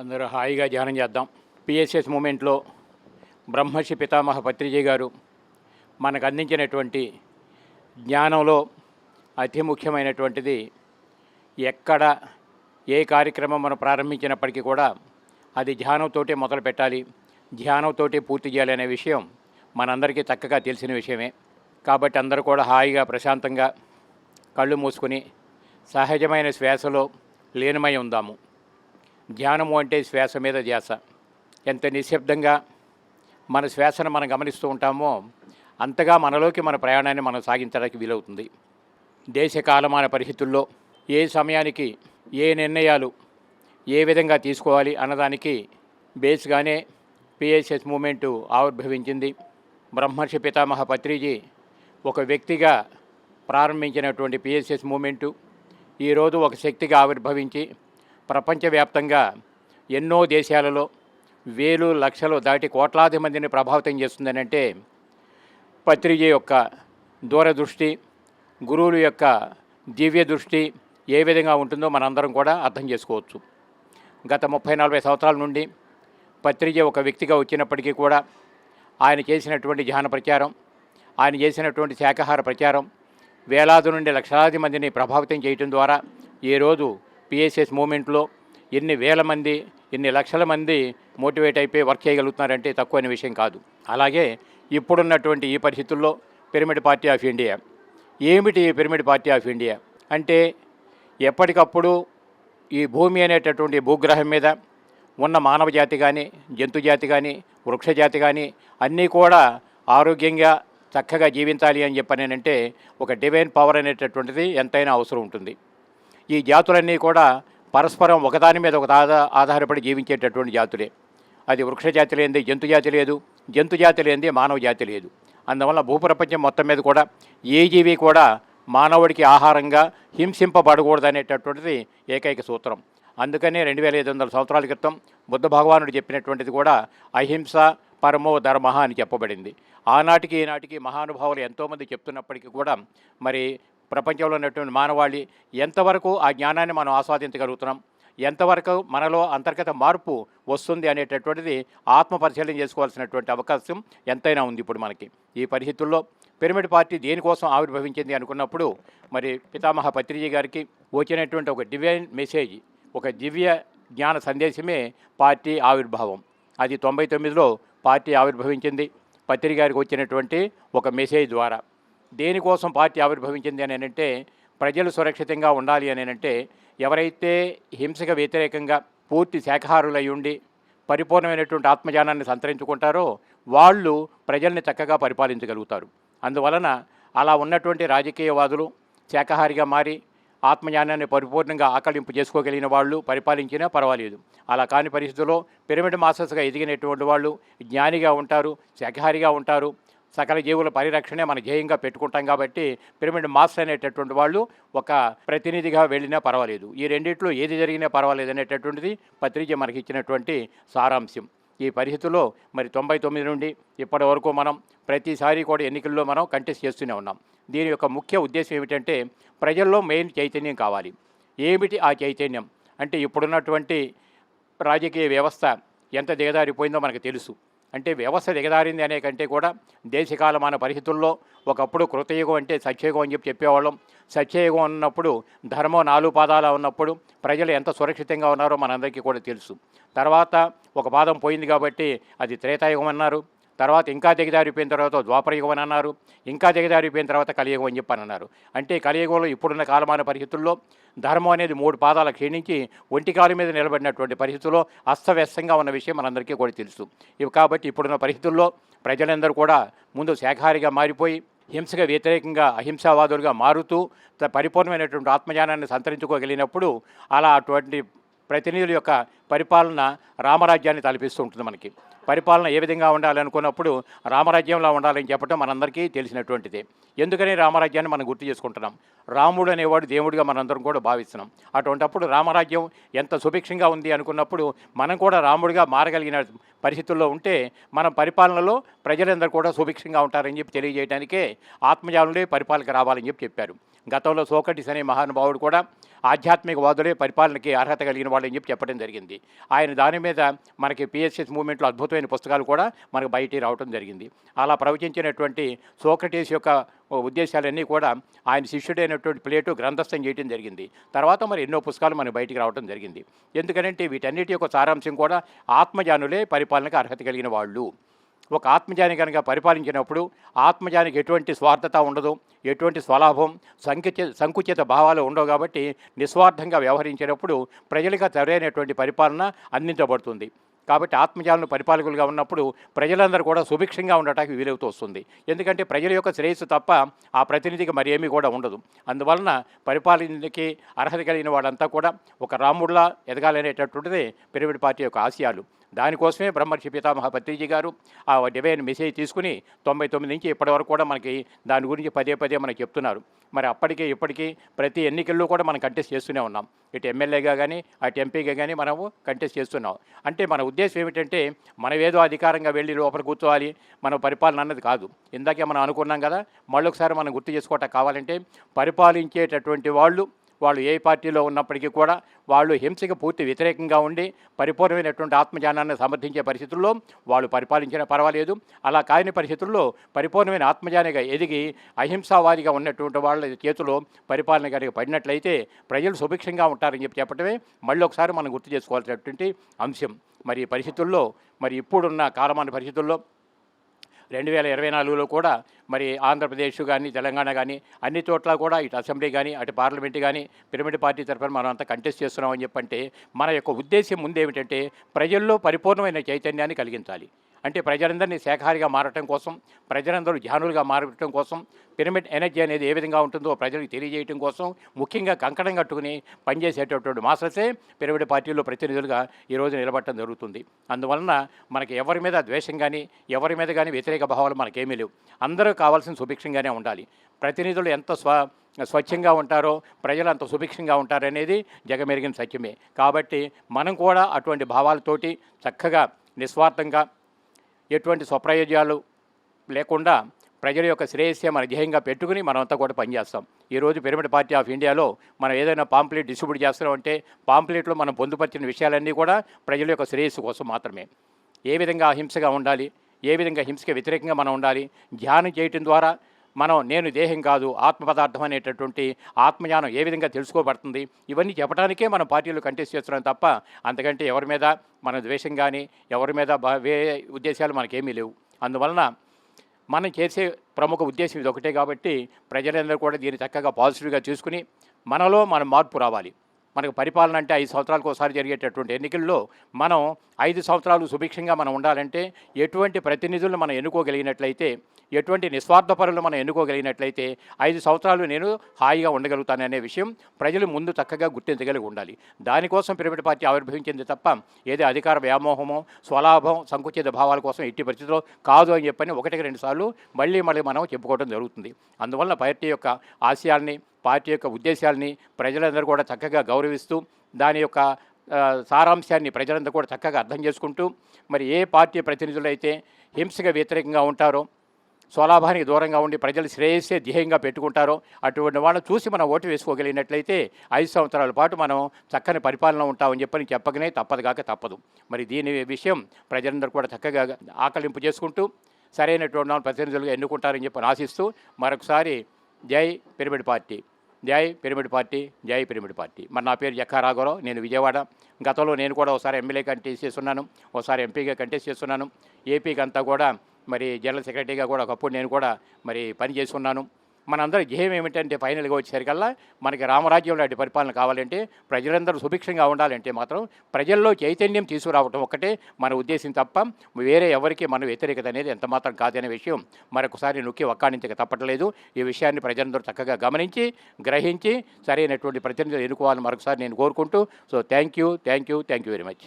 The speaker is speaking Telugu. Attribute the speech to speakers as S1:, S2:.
S1: అందరూ హాయిగా ధ్యానం చేద్దాం. పిఎస్ఎస్ మూమెంట్లో బ్రహ్మర్షి పితామహ పత్రిజీ గారు మనకు అందించినటువంటి జ్ఞానంలో అతి ముఖ్యమైనటువంటిది ఎక్కడ ఏ కార్యక్రమం మనం ప్రారంభించినప్పటికీ కూడా అది ధ్యానంతోటే మొదలు పెట్టాలి. ధ్యానంతోటే పూర్తి చేయాలి అనే విషయం మనందరికీ చక్కగా తెలిసిన విషయమే. కాబట్టి అందరూ కూడా హాయిగా ప్రశాంతంగా కళ్ళు మూసుకొని సహజమైన శ్వాసలో లీనమై ఉందాము. ధ్యానము అంటే శ్వాస మీద ధ్యాస. ఎంత నిశ్శబ్దంగా మన శ్వాసను మనం గమనిస్తూ ఉంటామో అంతగా మనలోకి మన ప్రయాణాన్ని మనం సాగించడానికి వీలవుతుంది. దేశ కాలమాన పరిస్థితుల్లో ఏ సమయానికి ఏ నిర్ణయాలు ఏ విధంగా తీసుకోవాలి అన్నదానికి బేస్గానే పిఎస్ఎస్ మూమెంటు ఆవిర్భవించింది. బ్రహ్మర్షి పితామహ పత్రిజీ ఒక వ్యక్తిగా ప్రారంభించినటువంటి పిఎస్ఎస్ మూమెంటు ఈరోజు ఒక శక్తిగా ఆవిర్భవించి ప్రపంచవ్యాప్తంగా ఎన్నో దేశాలలో వేలు లక్షలు దాటి కోట్లాది మందిని ప్రభావితం చేస్తుందనంటే పత్రిక యొక్క దూరదృష్టి గురువుల యొక్క దివ్య దృష్టి ఏ విధంగా ఉంటుందో మనందరం కూడా అర్థం చేసుకోవచ్చు. గత ముప్పై నలభై సంవత్సరాల నుండి పత్రిక ఒక వ్యక్తిగా వచ్చినప్పటికీ కూడా ఆయన చేసినటువంటి ధ్యాన ప్రచారం ఆయన చేసినటువంటి శాకాహార ప్రచారం వేలాది నుండి లక్షలాది మందిని ప్రభావితం చేయటం ద్వారా ఈరోజు పిఎస్ఎస్ మూమెంట్లో ఎన్ని వేల మంది ఎన్ని లక్షల మంది మోటివేట్ అయిపోయి వర్క్ చేయగలుగుతున్నారంటే తక్కువైన విషయం కాదు. అలాగే ఇప్పుడున్నటువంటి ఈ పరిస్థితుల్లో పిరమిడ్ పార్టీ ఆఫ్ ఇండియా. ఏమిటి ఈ పిరమిడ్ పార్టీ ఆఫ్ ఇండియా? అంటే ఎప్పటికప్పుడు ఈ భూమి అనేటటువంటి భూగ్రహం మీద ఉన్న మానవ జాతి కానీ జంతు జాతి కానీ వృక్ష జాతి కానీ అన్నీ కూడా ఆరోగ్యంగా చక్కగా జీవించాలి అని చెప్పనేనంటే ఒక డివైన్ పవర్ అనేటటువంటిది ఎంతైనా అవసరం ఉంటుంది. ఈ జాతులన్నీ కూడా పరస్పరం ఒకదాని మీద ఒక ఆధా ఆధారపడి జీవించేటటువంటి జాతులే. అది వృక్ష జాతి లేనిది జంతు జాతి లేదు. జంతు జాతి లేనిది మానవ జాతి లేదు. అందువల్ల భూప్రపంచం మొత్తం మీద కూడా ఏ జీవి కూడా మానవుడికి ఆహారంగా హింసింపబడకూడదు అనేటటువంటిది ఏకైక సూత్రం. అందుకనే రెండు వేల ఐదు వందల సంవత్సరాల క్రితం బుద్ధ భగవానుడు చెప్పినటువంటిది కూడా అహింస పరమో ధర్మ అని చెప్పబడింది. ఆనాటికి ఈనాటికి మహానుభావులు ఎంతోమంది చెప్తున్నప్పటికీ కూడా మరి ప్రపంచంలో ఉన్నటువంటి మానవాళి ఎంతవరకు ఆ జ్ఞానాన్ని మనం ఆస్వాదించగలుగుతున్నాం? ఎంతవరకు మనలో అంతర్గత మార్పు వస్తుంది అనేటటువంటిది ఆత్మ పరిశీలన చేసుకోవాల్సినటువంటి అవకాశం ఎంతైనా ఉంది ఇప్పుడు మనకి. ఈ పరిస్థితుల్లో పిరమిడ్ పార్టీ దేనికోసం ఆవిర్భవించింది అనుకున్నప్పుడు మరి పితామహ పత్రిజీ గారికి వచ్చినటువంటి ఒక డివైన్ మెసేజ్ ఒక దివ్య జ్ఞాన సందేశమే పార్టీ ఆవిర్భావం. అది తొంభై తొమ్మిదిలో పార్టీ ఆవిర్భవించింది. పత్రిక గారికి వచ్చినటువంటి ఒక మెసేజ్ ద్వారా. దేనికోసం పార్టీ ఆవిర్భవించింది అని అంటే ప్రజలు సురక్షితంగా ఉండాలి అని అంటే ఎవరైతే హింసకు వ్యతిరేకంగా పూర్తి శాఖహారులై ఉండి పరిపూర్ణమైనటువంటి ఆత్మజ్ఞానాన్ని సంతరించుకుంటారో వాళ్ళు ప్రజల్ని చక్కగా పరిపాలించగలుగుతారు. అందువలన అలా ఉన్నటువంటి రాజకీయవాదులు శాఖహారిగా మారి ఆత్మజ్ఞానాన్ని పరిపూర్ణంగా ఆకలింపు చేసుకోగలిగిన వాళ్ళు పరిపాలించినా పర్వాలేదు. అలా కాని పరిస్థితుల్లో పిరమిడ్ మాస్టర్స్గా ఎదిగినటువంటి వాళ్ళు జ్ఞానిగా ఉంటారు శాఖహారిగా ఉంటారు సకల జీవుల పరిరక్షణే మన ధ్యేయంగా పెట్టుకుంటాం కాబట్టి పిరమిడ్ మాస్టర్ అనేటటువంటి వాళ్ళు ఒక ప్రతినిధిగా వెళ్ళినా పర్వాలేదు. ఈ రెండిట్లో ఏది జరిగినా పర్వాలేదు అనేటటువంటిది పత్రిక మనకి ఇచ్చినటువంటి సారాంశం. ఈ పరిస్థితుల్లో మరి తొంభై తొమ్మిది నుండి ఇప్పటి వరకు మనం ప్రతిసారి కూడా ఎన్నికల్లో మనం కంటెస్ట్ చేస్తూనే ఉన్నాం. దీని యొక్క ముఖ్య ఉద్దేశం ఏమిటంటే ప్రజల్లో మెయిన్ చైతన్యం కావాలి. ఏమిటి ఆ చైతన్యం? అంటే ఇప్పుడున్నటువంటి రాజకీయ వ్యవస్థ ఎంత దిగదారిపోయిందో మనకు తెలుసు. అంటే వ్యవస్థ దిగదారింది అనే కంటే కూడా దేశకాలమాన పరిస్థితుల్లో ఒకప్పుడు కృతయుగం అంటే సత్యయుగం అని చెప్పి చెప్పేవాళ్ళం. సత్యయుగం ఉన్నప్పుడు ధర్మం నాలుగు పాదాల ఉన్నప్పుడు ప్రజలు ఎంత సురక్షితంగా ఉన్నారో మనందరికీ కూడా తెలుసు. తర్వాత ఒక పాదం పోయింది కాబట్టి అది త్రేతాయుగం అన్నారు. తర్వాత ఇంకా దిగజారిపోయిన తర్వాత ద్వాపరయుగం అని అన్నారు ఇంకా దిగజారిపోయిన తర్వాత కలియుగం అని చెప్పని అన్నారు అంటే కలియుగంలో ఇప్పుడున్న కాలమాన పరిస్థితుల్లో ధర్మం అనేది మూడు పాదాలు క్షీణించి ఒంటి కాలు మీద నిలబడినటువంటి పరిస్థితుల్లో అస్తవ్యస్తంగా ఉన్న విషయం మనందరికీ కూడా తెలుసు. ఇవి కాబట్టి ఇప్పుడున్న పరిస్థితుల్లో ప్రజలందరూ కూడా ముందు శాఖాహారిగా మారిపోయి హింసగా వ్యతిరేకంగా అహింసావాదులుగా మారుతూ పరిపూర్ణమైనటువంటి ఆత్మజ్ఞానాన్ని సంతరించుకోగలిగినప్పుడు అలా అటువంటి ప్రతినిధుల యొక్క పరిపాలన రామరాజ్యాన్ని తలపిస్తూ ఉంటుంది మనకి. పరిపాలన ఏ విధంగా ఉండాలనుకున్నప్పుడు రామరాజ్యంలో ఉండాలని చెప్పడం మనందరికీ తెలిసినటువంటిది. ఎందుకని రామరాజ్యాన్ని మనం గుర్తు చేసుకుంటున్నాం? రాముడు అనేవాడు దేవుడిగా మనందరం కూడా భావిస్తున్నాం. అటువంటప్పుడు రామరాజ్యం ఎంత సుభిక్షంగా ఉంది అనుకున్నప్పుడు మనం కూడా రాముడిగా మారగలిగిన పరిస్థితుల్లో ఉంటే మన పరిపాలనలో ప్రజలందరూ కూడా సుభిక్షంగా ఉంటారని చెప్పి తెలియజేయడానికే ఆత్మజాలుడే పరిపాలక రావాలని చెప్పి చెప్పారు. గతంలో సోకటిస్ అనే మహానుభావుడు కూడా ఆధ్యాత్మికవాదులే పరిపాలనకి అర్హత కలిగిన వాళ్ళని చెప్పి చెప్పడం జరిగింది. ఆయన దాని మీద మనకి పిఎస్ఎస్ మూవ్మెంట్లో అద్భుతమైన పుస్తకాలు కూడా మనకు బయటికి రావడం జరిగింది. అలా ప్రవచించినటువంటి సోక్రటీస్ యొక్క ఉద్దేశాలన్నీ కూడా ఆయన శిష్యుడైనటువంటి ప్లేటు గ్రంథస్థం చేయడం జరిగింది. తర్వాత మరి ఎన్నో పుస్తకాలు మనకు బయటికి రావడం జరిగింది. ఎందుకంటే వీటన్నిటి యొక్క సారాంశం కూడా ఆత్మజానులే పరిపాలనకు అర్హత కలిగిన వాళ్ళు. ఒక ఆత్మజాని కనుక పరిపాలించినప్పుడు ఆత్మజానికి ఎటువంటి స్వార్థత ఉండదు ఎటువంటి స్వలాభం సంకుచిత సంకుచిత భావాలు ఉండవు కాబట్టి నిస్వార్థంగా వ్యవహరించినప్పుడు ప్రజలకు సరైనటువంటి పరిపాలన అందించబడుతుంది. కాబట్టి ఆత్మజాలను పరిపాలకులుగా ఉన్నప్పుడు ప్రజలందరూ కూడా సుభిక్షంగా ఉండటానికి వీలవుతూ వస్తుంది. ఎందుకంటే ప్రజల యొక్క శ్రేయస్సు తప్ప ఆ ప్రతినిధికి మరి ఏమీ కూడా ఉండదు. అందువలన పరిపాలనకి అర్హత కలిగిన వాళ్ళంతా కూడా ఒక రాముడిలా ఎదగాలనేటటువంటిదే పిరమిడ్ పార్టీ యొక్క ఆశయాలు. దానికోసమే బ్రహ్మర్షి పితామహ పత్రిజీ గారు ఆ డివైన్ మెసేజ్ తీసుకుని తొంభై తొమ్మిది నుంచి ఇప్పటి వరకు కూడా మనకి దాని గురించి పదే పదే మనకి చెప్తున్నారు. మరి అప్పటికే ఇప్పటికీ ప్రతి ఎన్నికల్లో కూడా మనం కంటెస్ట్ చేస్తూనే ఉన్నాం. ఇటు ఎమ్మెల్యేగా కానీ అటు ఎంపీగా కానీ మనము కంటెస్ట్ చేస్తున్నాం. అంటే మన ఉద్దేశం ఏమిటంటే మనం ఏదో అధికారంగా వెళ్ళి లోపల కూర్చోవాలి మన పరిపాలన అన్నది కాదు. ఇందాకే మనం అనుకున్నాం కదా మళ్ళొకసారి మనం గుర్తు చేసుకోవటం కావాలంటే పరిపాలించేటటువంటి వాళ్ళు వాళ్ళు ఏ పార్టీలో ఉన్నప్పటికీ కూడా వాళ్ళు హింసకి పూర్తి వ్యతిరేకంగా ఉండి పరిపూర్ణమైనటువంటి ఆత్మజ్ఞానాన్ని సమర్థించే పరిస్థితుల్లో వాళ్ళు పరిపాలించినా పర్వాలేదు. అలా కాని పరిస్థితుల్లో పరిపూర్ణమైన ఆత్మజ్ఞానిగా ఎదిగి అహింసావాదిగా ఉన్నటువంటి వాళ్ళ చేతిలో పరిపాలన కనుక పడినట్లయితే ప్రజలు సుభిక్షంగా ఉంటారని చెప్పి చెప్పడమే మళ్ళీ ఒకసారి మనం గుర్తు చేసుకోవాల్సినటువంటి అంశం. మరి పరిస్థితుల్లో మరి ఇప్పుడున్న కాలమాన పరిస్థితుల్లో రెండు వేల ఇరవై నాలుగులో కూడా మరి ఆంధ్రప్రదేశ్ కానీ తెలంగాణ కానీ అన్ని చోట్ల కూడా ఇటు అసెంబ్లీ కానీ అటు పార్లమెంట్ కానీ పిరమిడ్ పార్టీ తరఫున మనం అంతా కంటెస్ట్ చేస్తున్నామని చెప్పంటే మన యొక్క ఉద్దేశం ముందేమిటంటే ప్రజల్లో పరిపూర్ణమైన చైతన్యాన్ని కలిగించాలి. అంటే ప్రజలందరినీ శాఖాహారిగా మారటం కోసం ప్రజలందరూ ధ్యానులుగా మారటం కోసం పిరమిడ్ ఎనర్జీ అనేది ఏ విధంగా ఉంటుందో ప్రజలకు తెలియజేయడం కోసం ముఖ్యంగా కంకణం కట్టుకుని పనిచేసేటటువంటి మాస్టర్సే పిరమిడ్ పార్టీలో ప్రతినిధులుగా ఈరోజు నిలబడటం జరుగుతుంది. అందువలన మనకి ఎవరి మీద ద్వేషం కానీ ఎవరి మీద కానీ వ్యతిరేక భావాలు మనకేమీ లేవు. అందరూ కావాల్సిన సుభిక్షంగానే ఉండాలి. ప్రతినిధులు ఎంత స్వ స్వచ్ఛంగా ఉంటారో ప్రజలు అంత సుభిక్షంగా ఉంటారనేది జగమెరిగిన సత్యమే. కాబట్టి మనం కూడా అటువంటి భావాలతోటి చక్కగా నిస్వార్థంగా ఎటువంటి స్వప్రయోజనాలు లేకుండా ప్రజల యొక్క శ్రేయస్సే మన ధ్యేయంగా పెట్టుకుని మనమంతా కూడా పనిచేస్తాం. ఈరోజు పిరమిడ్ పార్టీ ఆఫ్ ఇండియాలో మనం ఏదైనా పాంప్లెట్ డిస్ట్రిబ్యూట్ చేస్తున్నామంటే పాంప్లెట్లో మనం పొందుపరిచిన విషయాలన్నీ కూడా ప్రజల యొక్క శ్రేయస్సు కోసం మాత్రమే. ఏ విధంగా అహింసగా ఉండాలి ఏ విధంగా హింసకి వ్యతిరేకంగా మనం ఉండాలి ధ్యానం చేయటం ద్వారా మనం నేను దేహం కాదు ఆత్మ పదార్థం అనేటటువంటి ఆత్మజ్ఞానం ఏ విధంగా తెలుసుకోబడుతుంది ఇవన్నీ చెప్పడానికే మనం పార్టీలు కంటెస్ట్ చేస్తున్నాం తప్ప అంతకంటే ఎవరి మీద మన ద్వేషం కానీ ఎవరి మీద వే ఉద్దేశాలు మనకేమీ లేవు. అందువలన మనం చేసే ప్రముఖ ఉద్దేశం ఇది ఒకటే కాబట్టి ప్రజలందరూ కూడా దీన్ని చక్కగా పాజిటివ్గా చూసుకుని మనలో మన మార్పు రావాలి. మనకు పరిపాలన అంటే ఐదు సంవత్సరాలకు ఒకసారి జరిగేటటువంటి ఎన్నికల్లో మనం ఐదు సంవత్సరాలు సుభిక్షంగా మనం ఉండాలంటే ఎటువంటి ప్రతినిధులను మనం ఎన్నుకోగలిగినట్లయితే ఎటువంటి నిస్వార్థపరులు మనం ఎన్నుకోగలిగినట్లయితే ఐదు సంవత్సరాలు నేను హాయిగా ఉండగలుగుతాననే విషయం ప్రజలు ముందు చక్కగా గుర్తించగలిగి ఉండాలి. దానికోసం పిరమిడ్ పార్టీ ఆవిర్భవించింది తప్ప ఏదో అధికార వ్యామోహమో స్వలాభం సంకుచిత భావాల కోసం ఎట్టి పరిస్థితిలో కాదు అని చెప్పని ఒకటికి రెండు సార్లు మళ్ళీ మళ్ళీ మనం చెప్పుకోవడం జరుగుతుంది. అందువల్ల పార్టీ యొక్క ఆశయాల్ని పార్టీ యొక్క ఉద్దేశాల్ని ప్రజలందరూ కూడా చక్కగా గౌరవిస్తూ దాని యొక్క సారాంశాన్ని ప్రజలందరూ కూడా చక్కగా అర్థం చేసుకుంటూ మరి ఏ పార్టీ ప్రతినిధులు అయితే హింసగా వ్యతిరేకంగా ఉంటారో స్వలాభానికి దూరంగా ఉండి ప్రజలు శ్రేయస్సే ధ్యేయంగా పెట్టుకుంటారో అటువంటి వాళ్ళని చూసి మనం ఓటు వేసుకోగలిగినట్లయితే ఐదు సంవత్సరాల పాటు మనం చక్కని పరిపాలన ఉంటామని చెప్పని చెప్పకనే తప్పదు కాక తప్పదు. మరి దీని విషయం ప్రజలందరూ కూడా చక్కగా ఆకలింపు చేసుకుంటూ సరైనటువంటి వాళ్ళని ప్రతినిధులుగా ఎన్నుకుంటారని చెప్పి ఆశిస్తూ మరొకసారి జై పిరమిడ్ పార్టీ జై పిరమిడ్ పార్టీ జై పిరమిడ్ పార్టీ. మరి నా పేరు జక్కా రాఘవరావు నేను విజయవాడ. గతంలో నేను కూడా ఒకసారి ఎమ్మెల్యే కంటెస్ట్ చేస్తున్నాను ఒకసారి ఎంపీగా కంటెస్ట్ చేస్తున్నాను ఏపీకి అంతా కూడా మరి జనరల్ సెక్రటరీగా కూడా ఒకప్పుడు నేను కూడా మరి పని చేస్తున్నాను. మనందరి ధ్యేయం ఏమిటంటే ఫైనల్గా వచ్చేసరికల్లా మనకి రామరాజ్యం లాంటి పరిపాలన కావాలంటే ప్రజలందరూ సుభిక్షంగా ఉండాలంటే మాత్రం ప్రజల్లో చైతన్యం తీసుకురావటం ఒక్కటే మన ఉద్దేశం తప్ప వేరే ఎవరికి మన వ్యతిరేకత అనేది ఎంతమాత్రం కాదనే విషయం మరొకసారి నొక్కి ఒక్కాడించక తప్పట్లేదు. ఈ విషయాన్ని ప్రజలందరూ చక్కగా గమనించి గ్రహించి సరైనటువంటి ప్రతినిధులు ఎన్నుకోవాలని మరొకసారి నేను కోరుకుంటూ so thank you thank you thank you very much.